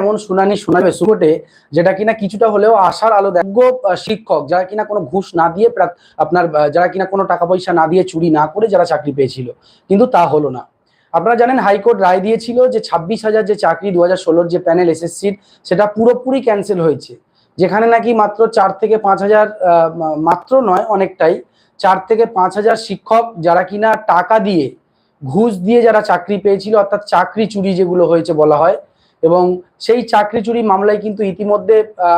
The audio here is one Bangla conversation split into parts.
এমন শুনানি শোনাবে সুপ্রিমকোর্টে যেটা কিনা কিছুটা হলেও আশার আলো যোগ্য শিক্ষক, যারা কিনা কোনো ঘুষ না দিয়ে আপনার যারা কিনা কোনো টাকা পয়সা না দিয়ে চুরি না করে যারা চাকরি পেয়েছিল। কিন্তু তা হলো না। আপনারা জানেন হাইকোর্ট রায় দিয়েছিল যে ছাব্বিশ হাজার যে চাকরি দু হাজার ষোলোর যে প্যানেল এসএসসির, সেটা পুরোপুরি ক্যান্সেল হয়েছে। যেখানে নাকি মাত্র চার থেকে পাঁচ হাজার মাত্র নয়, অনেকটাই, চার থেকে পাঁচ হাজার শিক্ষক যারা কিনা টাকা দিয়ে ঘুষ দিয়ে যারা চাকরি পেয়েছিল, অর্থাৎ চাকরি চুরি যেগুলো হয়েছে বলা হয় এবং সেই চাকরি চুরি মামলায় কিন্তু ইতিমধ্যে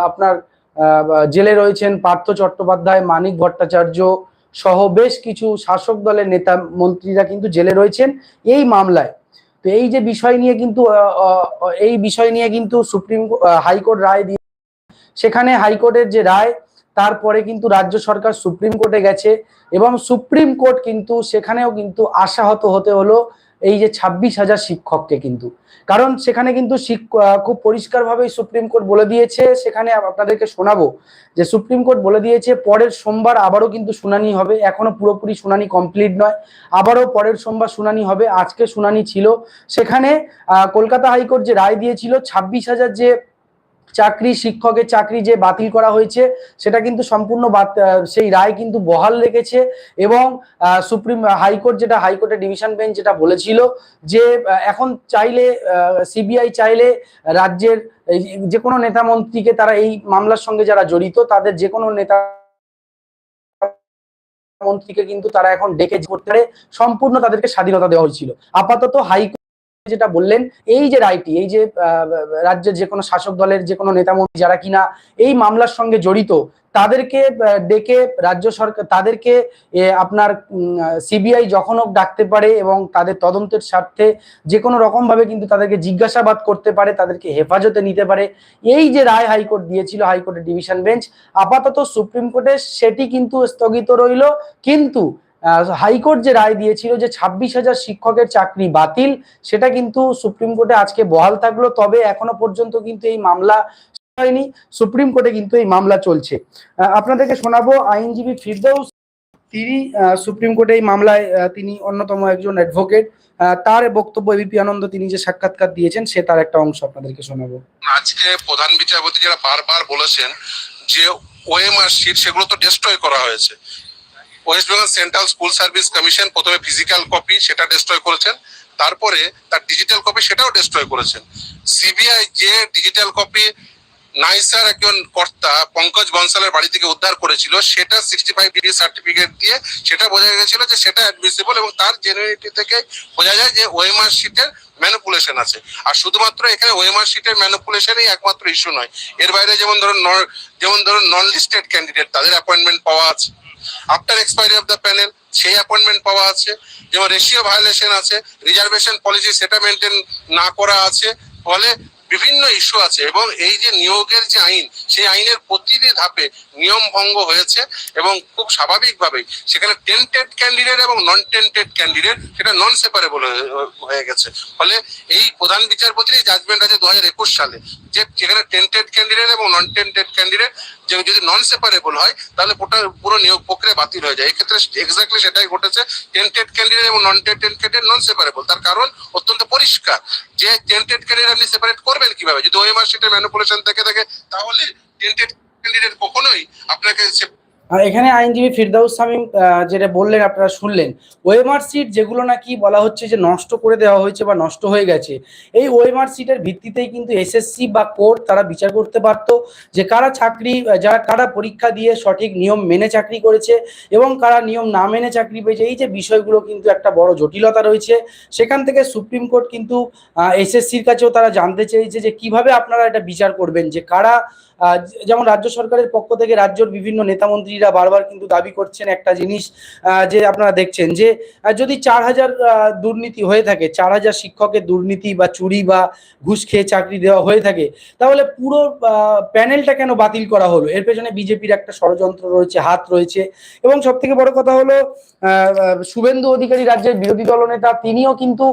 আপনার জেলে রয়েছেন পার্থ চট্টোপাধ্যায়, মানিক ভট্টাচার্য সহ বেশ কিছু শাসক দলের নেতা মন্ত্রীরা কিন্তু জেলে রয়েছেন এই মামলায়। তো এই যে বিষয় নিয়ে কিন্তু এই বিষয় নিয়ে কিন্তু সুপ্রিম হাইকোর্ট রায় দিয়ে সেখানে হাইকোর্টের যে রায়, তারপরে কিন্তু রাজ্য সরকার সুপ্রিম কোর্টে গেছে এবং সুপ্রিম কোর্ট কিন্তু সেখানেও কিন্তু আশাহত হতে হলো এই যে ছাব্বিশ হাজার শিক্ষককে কিন্তু। কারণ সেখানে কিন্তু খুব পরিষ্কারভাবেই সুপ্রিম কোর্ট বলে দিয়েছে, সেখানে আপনাদেরকে শোনাবো যে সুপ্রিম কোর্ট বলে দিয়েছে, পরের সোমবার আবারও কিন্তু শুনানি হবে, এখনও পুরোপুরি শুনানি কমপ্লিট নয়, আবারও পরের সোমবার শুনানি হবে, আজকে শুনানি ছিল। সেখানে কলকাতা হাইকোর্ট যে রায় দিয়েছিল, ছাব্বিশ হাজার যে চাকরি শিক্ষকের চাকরি যে বাতিল করা হয়েছে, সেটা কিন্তু সম্পূর্ণ সেই রায় কিন্তু বহাল রেখেছে এবং সুপ্রিম, হাইকোর্ট যেটা, হাইকোর্টের ডিভিশন বেঞ্চ যেটা বলেছিল যে এখন চাইলে সিবিআই চাইলে রাজ্যের যে কোনো নেতা মন্ত্রীকে তারা এই মামলার সঙ্গে যারা জড়িত, তাদের যে কোনো নেতা মন্ত্রীকে কিন্তু তারা এখন ডেকে করতে পারে। সম্পূর্ণ তাদেরকে স্বাধীনতা দেওয়া হয়েছিল। আপাতত হাইকোর্ট যেটা বললেন, এই যে রায়টি, এই যে রাজ্যের যে কোনো শাসক দলের যে কোনো নেতা মন্ত্রী যারা কিনা এই মামলার সঙ্গে জড়িত, তাদেরকে ডেকে রাজ্য সরকার, তাদেরকে আপনার সিবিআই যখন হোক ডাকতে পারে এবং তাদের তদন্তের স্বার্থে যে কোনো রকম ভাবে কিন্তু তাদেরকে জিজ্ঞাসাবাদ করতে পারে, তাদেরকে হেফাজতে নিতে পারে। এই যে রায় হাইকোর্ট দিয়েছিল, হাইকোর্টের ডিভিশন বেঞ্চ, আপাতত সুপ্রিম কোর্টে সেটি কিন্তু স্থগিত রইল। কিন্তু হাইকোর্ট যে রায় দিয়েছিল যে ছাব্বিশ হাজার শিক্ষকের চাকরি বাতিল, সেটা কিন্তু সুপ্রিম কোর্টে আজকে বহাল থাকল। তবে এখনও পর্যন্ত কিন্তু এই মামলা হয়নি। সুপ্রিম কোর্টে কিন্তু এই মামলা চলছে। আপনাদেরকে শোনাবো আইনজীবী ফিরদৌস। তিনি সুপ্রিম কোর্টে এই মামলায় তিনি অন্যতম একজন অ্যাডভোকেট তার বক্তব্য এবিপি আনন্দ তিনি যে সাক্ষাৎকার দিয়েছেন, সে তার একটা অংশ আপনাদেরকে শোনাবো। আজকে প্রধান বিচারপতি যারা বারবার বলেছেন যে ওএমআর শিট সেগুলো তো ডিস্ট্রয় করা হয়েছে। West Bengal central school service commission প্রথমে ফিজিক্যাল কপি সেটা ডিস্ট্রয় করেছেন। তারপরে তার ডিজিটাল কপি সেটাও ডিস্ট্রয় করেছেন। সিবিআই যে ডিজিটাল কপি নাইসার একজন কর্তা পঙ্কজ বনসালের বাড়ি থেকে উদ্ধার করেছিল, সেটা সিক্সটি ফাইভ ডিগ্রি সার্টিফিকেট দিয়ে সেটা বোঝা গেছিল যে সেটা অ্যাডমিসিবল এবং তার জেনুইনিটি থেকে বোঝা যায় যে ওএমআর শিটের ম্যানুপুলেশন আছে। আর শুধুমাত্র এখানে ওএমআর শিটের ম্যানুপুলেশনই একমাত্র ইস্যু নয়। এর বাইরে যেমন ধরুন যেমন ধরুন নন লিস্টেড ক্যান্ডিডেট তাদের অ্যাপয়েন্টমেন্ট পাওয়া আছে। After expiry of the panel সেই অ্যাপয়েন্টমেন্ট পাওয়া আছে। যেমন রেশিও ভায়োলেশন আছে রিজার্ভেশন পলিসি সেটা মেনটেন না করা আছে। ফলে বিভিন্ন ইস্যু আছে এবং এই যে নিয়োগের যে আইন, সেই আইনের প্রতিটি ধাপে নিয়ম ভঙ্গ হয়েছে এবং খুব স্বাভাবিকভাবেই সেখানে টেন্টেড ক্যান্ডিডেট এবং নন টেন্টেড ক্যান্ডিডেট সেটা নন সেপারেবল হয়ে গেছে। ফলে এই প্রধান বিচারপতির জাজমেন্ট আছে দু হাজার একুশ সালে। যে যেখানে টেন্টেড ক্যান্ডিডেট এবং নন টেন্টেড ক্যান্ডিডেট যে যদি নন সেপারেবল হয়, তাহলে ওটা পুরো নিয়োগ প্রক্রিয়া বাতিল হয়ে যায়। এক্ষেত্রে এক্স্যাক্টলি সেটাই ঘটেছে টেন্টেড ক্যান্ডিডেট এবং non tainted candidate non separable তার কারণ অত্যন্ত পরিষ্কার যে টেন্টেড ক্যান্ডিডেট আপনি সেপারেট করবেন কীভাবে? যদি ওই শিটের ম্যানুপুলেশন থেকে থাকে, তাহলে টেন্টেড ক্যান্ডিডেট কখনোই আপনাকে আর এখানে আইনজীবী ফিরদাউস সামিম যেটা বললেন, আপনারা শুনলেন ওএমআর সিট যেগুলো নাকি বলা হচ্ছে যে নষ্ট করে দেওয়া হয়েছে বা নষ্ট হয়ে গেছে, এই ওএমআর সিটের ভিত্তিতেই কিন্তু এসএসসি বা কোর্ট তারা বিচার করতে পারত যে কারা চাকরি যারা কারা পরীক্ষা দিয়ে সঠিক নিয়ম মেনে চাকরি করেছে এবং কারা নিয়ম না মেনে চাকরি পেয়েছে, এই যে বিষয়গুলো কিন্তু একটা বড় জটিলতা রয়েছে। সেখান থেকে সুপ্রিম কোর্ট কিন্তু এসএসসির কাছেও তারা জানতে চেয়েছে যে কীভাবে আপনারা এটা বিচার করবেন, যে কারা যেমন রাজ্য সরকারের পক্ষ থেকে রাজ্যের বিভিন্ন নেতামন্ত্রীরা বারবার কিন্তু দাবি করছেন একটা জিনিস যে আপনারা দেখছেন যে যদি চার হাজার দুর্নীতি হয়ে থাকে, চার হাজার শিক্ষকের দুর্নীতি বা চুরি বা ঘুষ খেয়ে চাকরি দেওয়া হয়ে থাকে, তাহলে পুরো প্যানেলটা কেন বাতিল করা হলো? এর পেছনে বিজেপির একটা ষড়যন্ত্র রয়েছে, হাত রয়েছে এবং সব থেকে বড় কথা হলো শুভেন্দু অধিকারী রাজ্যের বিরোধী দলনেতা, তিনিও কিন্তু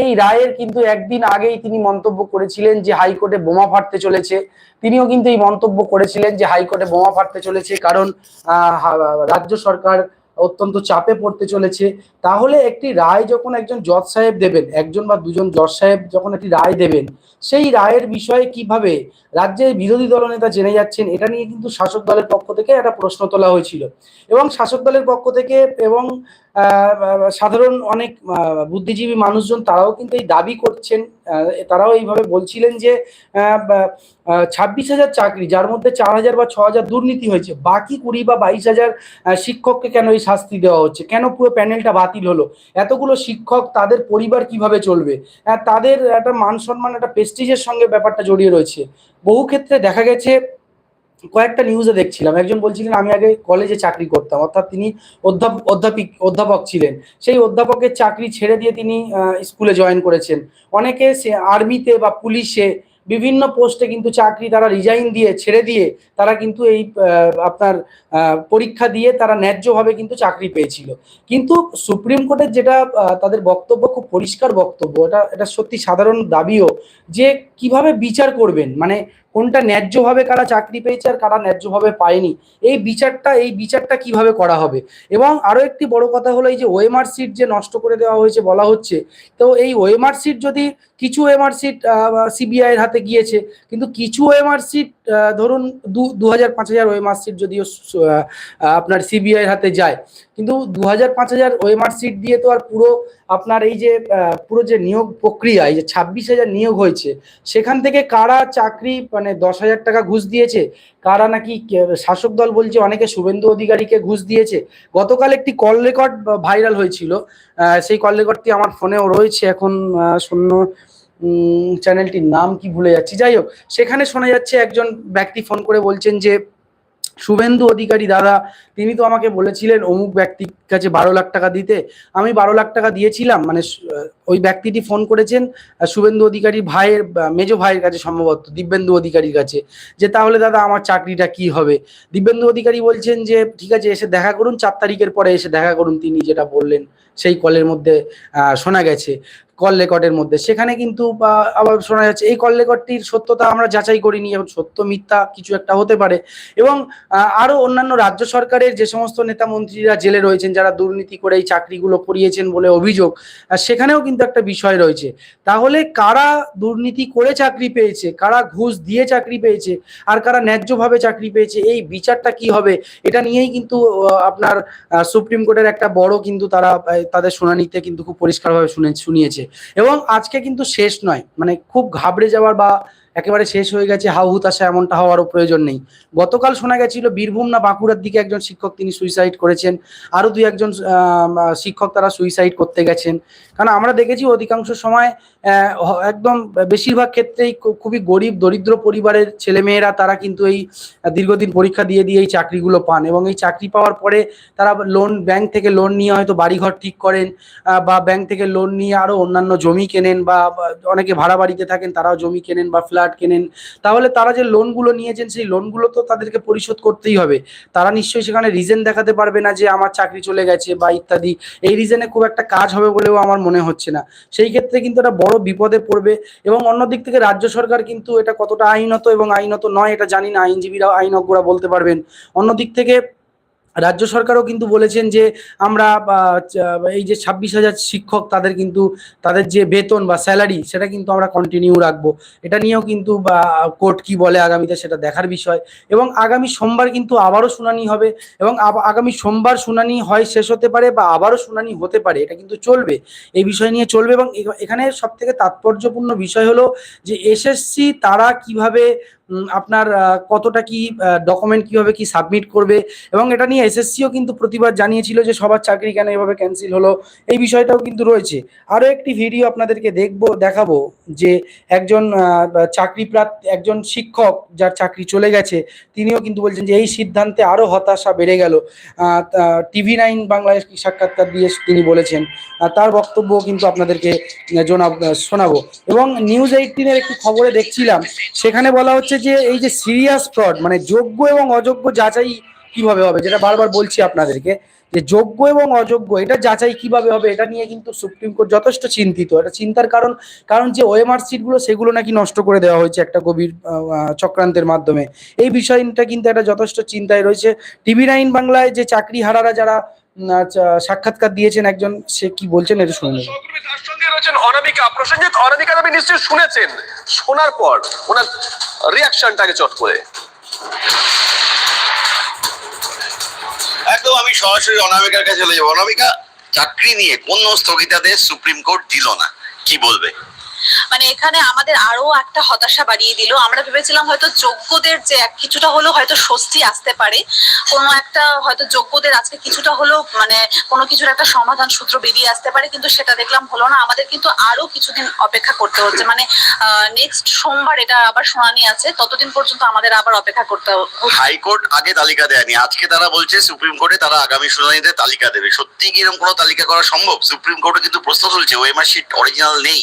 এই রায়ের কিন্তু একদিন আগেই তিনি মন্তব্য করেছিলেন যে হাইকোর্টে বোমা ফাটতে চলেছে। তিনিও কিন্তু এই মন্তব্য করেছিলেন যে হাইকোর্টে বোমা ফাটতে চলেছে, কারণ রাজ্য সরকার অত্যন্ত চাপে পড়তে চলেছে। তাহলে একটি রায় যখন একজন জজ সাহেব দেবেন, একজন বা দুজন জজ সাহেব যখন একটি রায় দেবেন, সেই রায়ের বিষয়ে কীভাবে রাজ্যের বিরোধী দলনেতা জেনে যাচ্ছেন, এটা নিয়ে কিন্তু শাসক দলের পক্ষ থেকে একটা প্রশ্ন তোলা হয়েছিল। এবং শাসক দলের পক্ষ থেকে এবং সাধারণ অনেক বুদ্ধিজীবী মানুষজন তারাও কিন্তু এই দাবি করছেন তারাও এইভাবে বলছিলেন যে ছাব্বিশ হাজার চাকরি, যার মধ্যে চার হাজার বা ছ হাজার দুর্নীতি হয়েছে, বাকি কুড়ি বা বাইশ হাজার শিক্ষককে কেন এই শাস্তি দেওয়া হচ্ছে? কেন পুরো প্যানেলটা বাতিল হলো? এতগুলো শিক্ষক তাদের পরিবার কীভাবে চলবে? তাদের একটা মান সম্মান, একটা প্রেস্টিজের সঙ্গে ব্যাপারটা জড়িয়ে রয়েছে। বহু ক্ষেত্রে দেখা গেছে কয়েকটা নিউজে দেখছিলাম। একজন বলছিলেন, আমি আগে কলেজে চাকরি করতাম। অর্থাৎ তিনি অধ্যাপ, অধ্যাপিক, অধ্যাপক ছিলেন। সেই অধ্যাপকের চাকরি ছেড়ে দিয়ে তিনি স্কুলে জয়েন করেছেন। অনেকে সে আর্মিতে বা পুলিশে বিভিন্ন পোস্টে কিন্তু চাকরি তারা রিজাইন দিয়ে, ছেড়ে দিয়ে তারা কিন্তু এই আপনার পরীক্ষা দিয়ে তারা ন্যায্যভাবে কিন্তু চাকরি পেয়েছিল। কিন্তু সুপ্রিম কোর্টের যেটা তাদের বক্তব্য খুব পরিষ্কার বক্তব্য, এটা এটা সত্যি সাধারণ দাবিও যে কীভাবে বিচার করবেন? মানে কোনটা ন্যায্যভাবে কারা চাকরি পেয়েছে আর কারা ন্যায্যভাবে পায়নি। এই বিচারটা এই বিচারটা কীভাবে করা হবে? এবং আরও একটি বড় কথা হলো, এই যে ওএমআর সিট যে নষ্ট করে দেওয়া হয়েছে বলা হচ্ছে, তো এই ওএমআর সিট যদি কিছু ওএমআর সিট সিবিআই এর হাতে গিয়েছে, কিন্তু কিছু ওএমআর সিট ধরুন দু দু হাজার, পাঁচ হাজার ওএমআর সিট যদিও আপনার সিবিআই এর হাতে যায় কিন্তু দু হাজার পাঁচ হাজার ওএমআর সিট দিয়ে তো আর পুরো আপনার এই যে পুরো যে নিয়োগ প্রক্রিয়া, এই যে ছাব্বিশ হাজার নিয়োগ হয়েছে, সেখান থেকে কারা চাকরি মানে দশ হাজার টাকা ঘুষ দিয়েছে? কারা নাকি শাসক দল বলছে অনেকে শুভেন্দু অধিকারীকে ঘুষ দিয়েছে? গতকাল একটি কল রেকর্ড ভাইরাল হয়েছিল। সেই কল রেকর্ডটি আমার ফোনেও রয়েছে এখন শূন্য চ্যানেলটির নাম কি ভুলে যাচ্ছি। যাই হোক, সেখানে শোনা যাচ্ছে একজন ব্যক্তি ফোন করে বলছেন যে শুভেন্দু অধিকারী দাদা তিনি তো আমাকে বলেছিলেন অমুক ব্যক্তির কাছে বারো লাখ টাকা দিতে। আমি বারো লাখ টাকা দিয়েছিলাম মানে ওই ব্যক্তিটি ফোন করেছেন শুভেন্দু অধিকারীর ভাইয়ের মেজো ভাইয়ের কাছে সম্ভবত দিব্যেন্দু অধিকারীর কাছে যে তাহলে দাদা আমার চাকরিটা কি হবে? দিব্যেন্দু অধিকারী বলছেন যে ঠিক আছে এসে দেখা করুন চার তারিখের পরে এসে দেখা করুন তিনি যেটা বললেন সেই কলের মধ্যে শোনা গেছে কল রেকর্ডের মধ্যে। সেখানে কিন্তু আবার শোনা যাচ্ছে এই কল রেকর্ডটির সত্যতা আমরা যাচাই করিনি এবং সত্য মিথ্যা কিছু একটা হতে পারে। এবং আহ, আরও অন্যান্য রাজ্য সরকারের যে সমস্ত নেতা মন্ত্রীরা জেলে রয়েছেন যারা দুর্নীতি করে এই চাকরিগুলো করিয়েছেন বলে অভিযোগ সেখানেও কিন্তু একটা বিষয় রয়েছে। তাহলে কারা দুর্নীতি করে চাকরি পেয়েছে, কারা ঘুষ দিয়ে চাকরি পেয়েছে, আর কারা ন্যায্যভাবে চাকরি পেয়েছে, এই বিচারটা কি হবে? এটা নিয়েই কিন্তু আপনার সুপ্রিম কোর্টের একটা বড় কিন্তু তারা তাদের শুনানিতে কিন্তু খুব পরিষ্কারভাবে শুনে, শুনিয়েছে। এবং আজকে কিন্তু শেষ নয় মানে খুব ঘাবড়ে যাওয়ার বা একেবারে শেষ হয়ে গেছে, হাউ হুতাশা এমনটা হওয়ারও প্রয়োজন নেই। গতকাল শোনা গেছিল, বীরভূম না বাঁকুড়ার দিকে একজন শিক্ষক তিনি সুইসাইড করেছেন আরও দুই একজন শিক্ষক তারা সুইসাইড করতে গেছেন। কারণ আমরা দেখেছি অধিকাংশ সময় একদম বেশিরভাগ ক্ষেত্রেই খুবই গরিব, দরিদ্র পরিবারের ছেলেমেয়েরা তারা কিন্তু এই দীর্ঘদিন পরীক্ষা দিয়ে দিয়ে এই চাকরিগুলো পান এবং এই চাকরি পাওয়ার পরে তারা লোন ব্যাংক থেকে লোন নিয়ে হয়তো বাড়িঘর ঠিক করেন বা ব্যাংক থেকে লোন নিয়ে আরও অন্যান্য জমি কেনেন বা অনেকে ভাড়া বাড়িতে থাকেন, তারাও জমি কেনেন বা ফ্ল্যাট কেনেন। তাহলে তারা যে লোনগুলো নিয়েছেন, সেই লোনগুলো তো তাদেরকে পরিশোধ করতেই হবে। তারা নিশ্চয়ই সেখানে রিজন দেখাতে পারবে না যে আমার চাকরি চলে গেছে বা ইত্যাদি। এই রিজনে খুব একটা কাজ হবে বলেও আমার মনে হচ্ছে না। সেই ক্ষেত্রে কিন্তু একটা বড় বিপদে পড়বে এবং অন্যদিক থেকে রাজ্য সরকার কিন্তু এটা কতটা আইনত এবং আইনত নয়, এটা জানি না। আইনজীবীরা আইনজ্ঞরা বলতে পারবেন। অন্যদিক থেকে রাজ্য সরকারও কিন্তু বলেছেন যে আমরা এই যে ছাব্বিশ হাজার শিক্ষক তাদের কিন্তু, তাদের যে বেতন বা স্যালারি সেটা কিন্তু আমরা কন্টিনিউ রাখব। এটা নিয়েও কিন্তু কোর্ট কি বলে আগামীতে সেটা দেখার বিষয়। এবং আগামী সোমবার কিন্তু আবারও শুনানি হবে এবং আগামী সোমবার শুনানি হয় শেষ হতে পারে বা আবারও শুনানি হতে পারে, এটা কিন্তু চলবে। এই বিষয় নিয়ে চলবে এবং এখানে সব থেকে তাৎপর্যপূর্ণ বিষয় হলো যে এসএসসি তারা কীভাবে আপনার কতটা কি ডকুমেন্ট কীভাবে কি সাবমিট করবে? এবং এটা নিয়ে এসএসসিও কিন্তু প্রতিবাদ জানিয়েছিল যে সবার চাকরি কেন এভাবে ক্যান্সেল হলো, এই বিষয়টাও কিন্তু রয়েছে। আরও একটি ভিডিও আপনাদেরকে দেখব, দেখাবো যে একজন চাকরি একজন শিক্ষক যার চাকরি চলে গেছে, তিনিও কিন্তু বলছেন যে এই সিদ্ধান্তে আরও হতাশা বেড়ে গেল। টিভি নাইন বাংলাদেশ সাক্ষাৎকার দিয়ে তিনি বলেছেন। তার বক্তব্য কিন্তু আপনাদেরকে জোনাব শোনাবো। এবং নিউজ এইটিনের একটি খবরে দেখছিলাম, সেখানে বলা হচ্ছে যে এই যে সিরিয়াস ফ্রড মানে যোগ্য এবং অযোগ্য যাচাই কীভাবে হবে? যেটা বারবার বলছি আপনাদেরকে, যে যোগ্য এবং অযোগ্য, এটা যাচাই কীভাবে হবে, এটা নিয়ে কিন্তু সুপ্রিম কোর্ট যথেষ্ট চিন্তিত। এটা চিন্তার কারণ কারণ যে ওএমআর সিটগুলো সেগুলো নাকি নষ্ট করে দেওয়া হয়েছে একটা গভীর চক্রান্তের মাধ্যমে। এই বিষয়টা কিন্তু একটা যথেষ্ট চিন্তায় রয়েছে। টিভি নাইন বাংলায় যে চাকরি হারারা যারা সাক্ষাৎকার দিয়েছেন একজন, সে কি বলছেন এটা শুনে নেব। সহকর্মী তার সঙ্গে রয়েছেন অনামিকা। প্রসেনজিৎ অনামিকা আপনি নিশ্চয়ই শুনেছেন। শোনার পর, ওনার রিয়াকশনটাকে চট করে। একদম আমি সরাসরি অনামিকার কাছে চলে যাব। অনামিকা, চাকরি নিয়ে কোন স্থগিতাদেশ সুপ্রিম কোর্ট দিল না। কি বলবে? মানে এখানে আমাদের আরও একটা হতাশা বাড়িয়ে দিল। আমরা ভেবেছিলাম হয়তো যোগ্যদের যে কিছুটা হলেও হয়তো স্বস্তি আসতে পারে। কোনো একটা হয়তো যোগ্যদের আজকে কিছুটা হলেও মানে কোনো কিছুর একটা সমাধান সূত্র বেরিয়ে আসতে পারে, কিন্তু সেটা দেখলাম হলো না। আমাদের কিন্তু আরও কিছুদিন অপেক্ষা করতে হচ্ছে। মানে নেক্সট সোমবার এটা আবার শুনানি আছে। ততদিন পর্যন্ত আমাদের আবার অপেক্ষা করতে হাইকোর্ট আগে তালিকা দেয়নি। আজকে তারা বলছে সুপ্রিম কোর্টে তারা আগামী শুনানিতে তালিকা দেবে। সত্যি কি এরকম কোনো তালিকা করা সম্ভব? সুপ্রিম কোর্টে কিন্তু প্রশ্ন তুলছে, ওএমআর শিট অরিজিনাল নেই।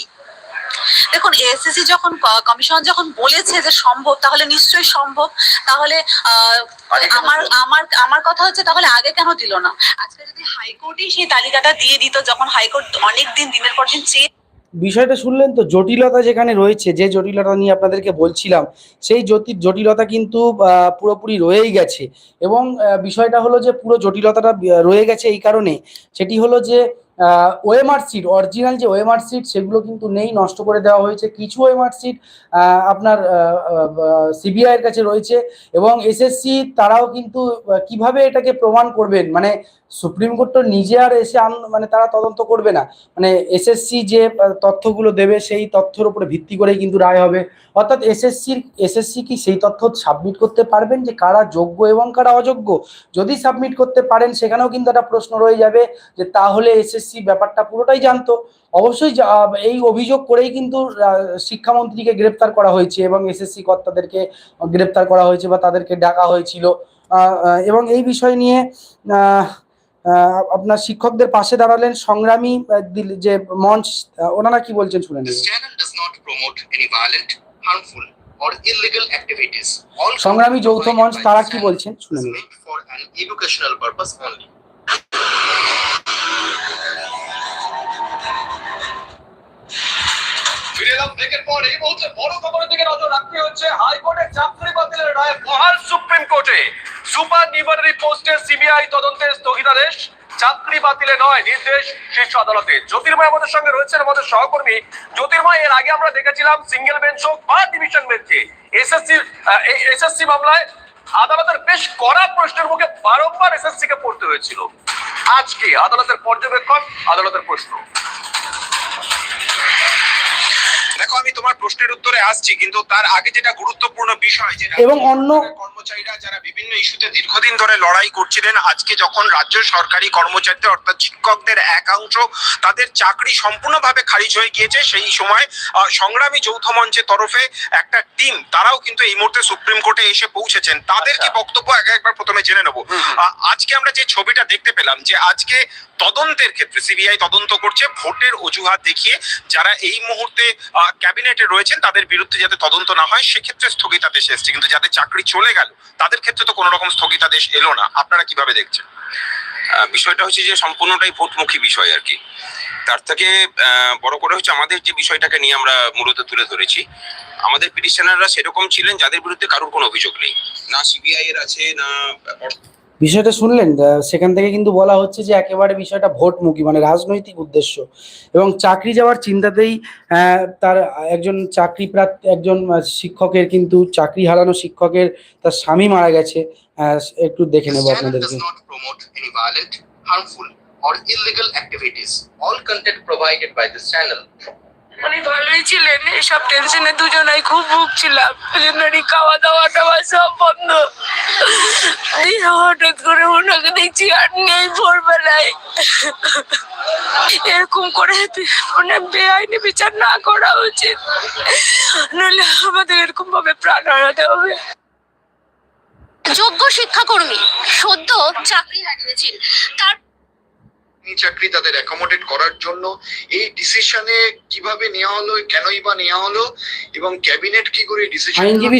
দেখুন এসএসসি যখন কমিশন যখন বলেছে যে সম্ভব তাহলে নিশ্চয়ই সম্ভব। তাহলে আমার আমার আমার কথা হচ্ছে তাহলে আগে কেন দিল না? আজকে যদি হাইকোর্টই সেই তালিকাটা দিয়ে দিত যখন হাইকোর্ট অনেক দিন দিনের পর দিন চেয়ে বিষয়টা শুনলেন তো? জটিলতা যেখানে রয়েছে যে জটিলতা নিয়ে আপনাদেরকে বলছিলাম সেই জটি জটিলতা কিন্তু পুরোপুরি রয়েই গেছে। এবং বিষয়টা হলো যে পুরো জটিলতাটা রয়ে গেছে এই কারণে। সেটি হলো যে ওএমআর সিট অরিজিনাল যে ওএমআর সিট সেগুলো কিন্তু নেই, নষ্ট করে দেওয়া হয়েছে। কিছু ওএমআর সিট আপনার সিবিআইয়ের কাছে রয়েছে এবং এসএসসি তারাও কিন্তু কীভাবে এটাকে প্রমাণ করবেন? মানে সুপ্রিম কোর্ট তো নিজে আর এসে মানে তারা তদন্ত করবে না। মানে এসএসসি যে তথ্যগুলো দেবে, সেই তথ্যের উপরে ভিত্তি করেই কিন্তু রায় হবে। অর্থাৎ এসএসসির এসএসসি কি সেই তথ্য সাবমিট করতে পারবেন যে কারা যোগ্য এবং কারা অযোগ্য? যদি সাবমিট করতে পারেন, সেখানেও কিন্তু একটা প্রশ্ন রয়ে যাবে যে তাহলে এসএসসি ব্যাপারটা পুরোটাই জানতো। অবশ্যই এই অভিযোগ করেই কিন্তু শিক্ষামন্ত্রীকে গ্রেপ্তার করা হয়েছে এবং এসএসসি কর্তাদেরকে গ্রেপ্তার করা হয়েছে বা তাদেরকে ডাকা হয়েছিল। এবং এই বিষয় নিয়ে আপনার শিক্ষকদের পাশে দাঁড়ালেন সংগ্রামী যে মঞ্চ ওনারা কি বলছেন শুনে সংগ্রামী যৌথ মঞ্চ তারা কি বলছেন শুনে এই মুহূর্তে বড় খবরের দিকে নজর রাখতে হচ্ছে হাইকোর্টের চাকরি বাতিলের রায় মহান সুপ্রিম কোর্টে। সুপার নিউমারি পোস্টের সিবিআই তদন্তের স্থগিতাদেশ, চাকরি বাতিলে নয়, নির্দেশ শীর্ষ আদালতে। জ্যোতির্ময় আমাদের সঙ্গে রয়েছেন আমাদের সহকর্মী। জ্যোতির্ময়, এর আগে আমরা দেখেছিলাম সিঙ্গেল বেঞ্চ হোক বা ডিভিশন বেঞ্চে, এসএসসি এসএসসি মামলায় আদালতের বেশ কড়া প্রশ্নের মুখে বারংবার এসএসসি কে পড়তে হয়েছিল। আজকে আদালতের পর্যবেক্ষণ, আদালতের প্রশ্ন। দেখো আমি তোমার প্রশ্নের উত্তরে আসছি কিন্তু তার আগে যেটা গুরুত্বপূর্ণ বিষয় এবং অন্য- কর্মচারীরা যারা বিভিন্ন ইস্যুতে দীর্ঘদিন ধরে লড়াই করছিলেন আজকে যখন রাজ্য সরকারি কর্মচারীদের অর্থাৎ শিক্ষকদের একাংশ তাদের চাকরি সম্পূর্ণভাবে খারিজ হয়ে গিয়েছে সেই সময় সংগ্রামী যৌথ মঞ্চের তরফে একটা টিম তারাও কিন্তু এই মুহূর্তে সুপ্রিম কোর্টে এসে পৌঁছেছেন। তাদের কি বক্তব্য আগে একবার প্রথমে জেনে নেব। আজকে আমরা যে ছবিটা দেখতে পেলাম যে আজকে তদন্তের ক্ষেত্রে সিবিআই তদন্ত করছে ভোটের অজুহাত দেখিয়ে যারা এই মুহূর্তে ক্যাবিনেটে রয়েছেন, তাদের বিরুদ্ধে যাতে তদন্ত না হয়, সেক্ষেত্রে স্থগিতাদেশ এসছে। কিন্তু যাদের চাকরি চলে গেল, তাদের ক্ষেত্রে তো কোনো রকম স্থগিতাদেশ এলো না। আপনারা কীভাবে দেখছেন? বিষয়টা হচ্ছে যে সম্পূর্ণটাই ভোটমুখী বিষয় আর কি। তার থেকে বড় করে হচ্ছে আমাদের যে বিষয়টাকে নিয়ে আমরা মূলত তুলে ধরেছি, আমাদের পিটিশনাররা সেরকম ছিলেন যাদের বিরুদ্ধে কারোর কোনো অভিযোগ নেই। না সিবিআই এর আছে, না বিষয়টা শুনলেন? সেখান থেকে কিন্তু বলা হচ্ছে যে একেবারে বিষয়টা ভোটমুখী মানে রাজনৈতিক উদ্দেশ্য। এবং চাকরি যাওয়ার চিন্তাতেই তার একজন চাকরি প্রার্থী একজন শিক্ষকের কিন্তু চাকরি হারানো শিক্ষকের তার স্বামী মারা গেছে। একটু দেখে নেব আপনাদেরকে। harmful, or illegal activities. All content provided by this channel উনি ভালোই ছিলেন, এসব টেনশনে দুজনাই খুব ভুগছিলাম। খাওয়া দাওয়া টাওয়া সব বন্ধ। দিয়ে হঠাৎ করে ওনাকে দেখছি আর নেই ভোরবেলায়। এরকম করে মানে বেআইনি বিচার না করা উচিত। নইলে আমাদের এরকম ভাবে প্রাণ হারাতে হবে। যোগ্য শিক্ষাকর্মী সদ্য চাকরি হারিয়েছেন। তার এই চাকরি তাদের অ্যাকোমোডেট করার জন্য এই ডিসিশনে কীভাবে নেওয়া হলো কেনই বা নেওয়া হলো এবং ক্যাবিনেট কি করে ডিসিশন আইনজীবী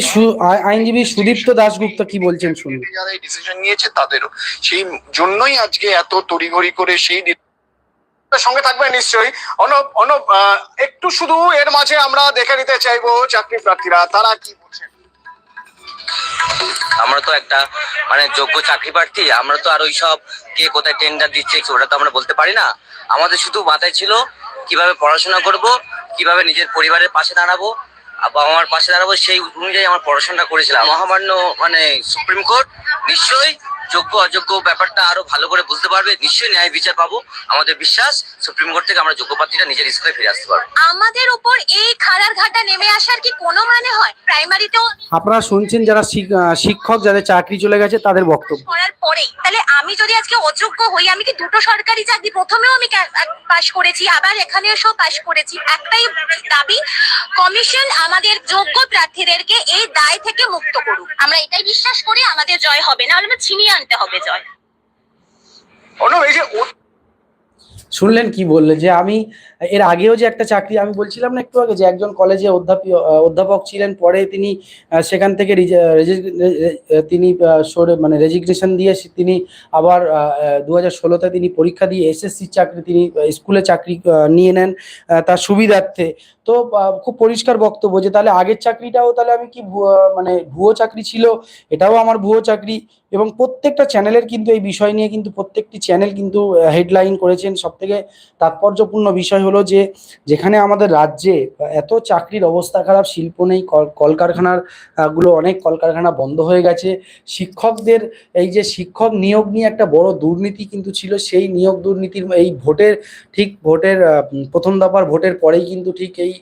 আইনজীবী সুদীপ্ত দাশগুপ্ত কি বলছেন শুনুন। যারা এই ডিসিশন নিয়েছে তাদেরও সেই জন্যই আজকে এত তড়িঘড়ি করে সেই সঙ্গে থাকবে নিশ্চয়ই। অনব অনব একটু শুধু এর মাঝে আমরা দেখে নিতে চাইব চাকরি প্রার্থীরা তারা কি বলছেন? আমরা তো একটা মানে যোগ্য চাকরি প্রার্থী, আমরা তো আর ওই সব কে কোথায় টেন্ডার দিচ্ছে, ওটা তো আমরা বলতে পারি না। আমাদের শুধু মাথায় ছিল কীভাবে পড়াশোনা করব, কীভাবে নিজের পরিবারের পাশে দাঁড়াবো বাবা মার পাশে দাঁড়াবো, সেই অনুযায়ী আমার পড়াশোনাটা করেছিলাম। মহামান্য মানে সুপ্রিম কোর্ট নিশ্চয়ই যোগ্য অযোগ্য ব্যাপারটা আরও ভালো করে বুঝতে পারবে। নিশ্চয়ই ন্যায় বিচার পাবো। আমাদের বিশ্বাস সুপ্রিম কোর্ট থেকে আমরা যোগ্য প্রার্থীরা নিজের স্কুলে ফিরে আসতে পারব। আমাদের উপর এই খাড়ার ঘাটা নেমে আসার কি কোনো মানে হয়? প্রাইমারিতেও আপনারা শুনছেন যারা শিক- আহ, শিক্ষক যাদের চাকরি চলে গেছে তাদের বক্তব্য। পরেই। তাহলে আমি যদি আজকে অযোগ্য হই, আমি কি দুটো সরকারি চাকরি প্রথমেও আমি পাশ করেছি, আবার এখানে এসেও পাশ করেছি? একটাই দাবি, কমিশন আমাদের যোগ্য প্রার্থীদেরকে এই দায় থেকে মুক্ত করুক। আমরা এটাই বিশ্বাস করি, আমাদের জয় হবে। না হলে ছিনিয়ে আনতে হবে জয়। অনু এই যে শুনলেন কি বললে? যে আমি, এর আগেও যে একটা চাকরি, আমি বলছিলাম না একটু আগে যে একজন কলেজে অধ্যাপক অধ্যাপক ছিলেন, পরে তিনি সেখান থেকে তিনি সরে মানে রেজিগনেশন দিয়ে তিনি আবার দু হাজার ষোলোতে তিনি পরীক্ষা দিয়ে এসএসসি চাকরি, তিনি স্কুলে চাকরি নিয়ে নেন তার সুবিধার্থে। তো খুব পরিষ্কার বক্তব্য যে তাহলে আগের চাকরিটাও তাহলে আমি কি মানে ভুয়ো চাকরি ছিল? এটাও আমার ভুয়ো চাকরি। এবং প্রত্যেকটা চ্যানেলের কিন্তু এই বিষয় নিয়ে কিন্তু প্রত্যেকটি চ্যানেল কিন্তু হেডলাইন করেছেন। সব থেকে তাৎপর্যপূর্ণ বিষয় হলো যে, যেখানে আমাদের রাজ্যে এত চাকরির অবস্থা খারাপ, শিল্প নেই, কল- কলকারখানারগুলো অনেক কলকারখানা বন্ধ হয়ে গেছে। শিক্ষকদের এই যে শিক্ষক নিয়োগ নিয়ে একটা বড় দুর্নীতি কিন্তু ছিল, সেই নিয়োগ দুর্নীতির এই ভোটের ঠিক ভোটের প্রথম দফার ভোটের পরেই কিন্তু ঠিক এই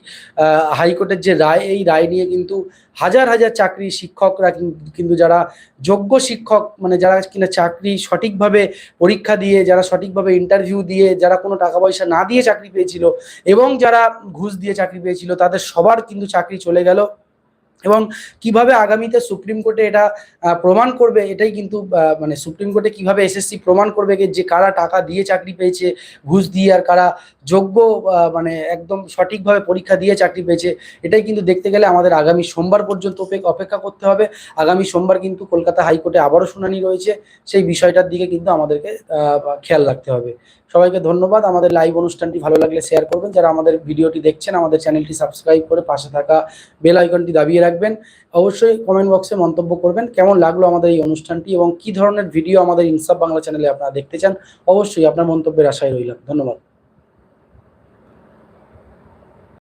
হাইকোর্টের যে রায়, এই রায় নিয়ে কিন্তু হাজার হাজার চাকরি শিক্ষকরা কিন- কিন্তু যারা যোগ্য শিক্ষক মানে যারা কিনা চাকরি সঠিকভাবে পরীক্ষা দিয়ে, যারা সঠিকভাবে ইন্টারভিউ দিয়ে, যারা কোনো টাকা পয়সা না দিয়ে চাকরি পেয়েছিল এবং যারা ঘুষ দিয়ে চাকরি পেয়েছিল, তাদের সবার কিন্তু চাকরি চলে গেল। এবং কীভাবে আগামীতে সুপ্রিম কোর্টে এটা প্রমাণ করবে, এটাই কিন্তু মানে সুপ্রিম কোর্টে কীভাবে এসএসসি প্রমাণ করবে যে- কারা টাকা দিয়ে চাকরি পেয়েছে, ঘুষ দিয়ে, আর কারা যোগ্য মানে একদম সঠিকভাবে পরীক্ষা দিয়ে চাকরি পেয়েছে, এটাই কিন্তু দেখতে গেলে আমাদের আগামী সোমবার পর্যন্ত অপেক্ষা করতে হবে। আগামী সোমবার কিন্তু কলকাতা হাইকোর্টে আবারও শুনানি রয়েছে, সেই বিষয়টার দিকে কিন্তু আমাদেরকে খেয়াল রাখতে হবে। সবাইকে ধন্যবাদ। আমাদের লাইভ অনুষ্ঠানটি ভালো লাগলে শেয়ার করবেন। যারা আমাদের ভিডিওটি দেখছেন, আমাদের চ্যানেলটি সাবস্ক্রাইব করে পাশে থাকা বেল আইকনটি দাবিয়ে রাখবেন। অবশ্যই কমেন্ট বক্সে মন্তব্য করবেন, কেমন লাগল আমাদের এই অনুষ্ঠানটি এবং কি ধরনের ভিডিও আমাদের ইনসাফ বাংলা চ্যানেলে আপনারা দেখতে চান? অবশ্যই আপনার মন্তব্যের আশায় রইলাম। ধন্যবাদ।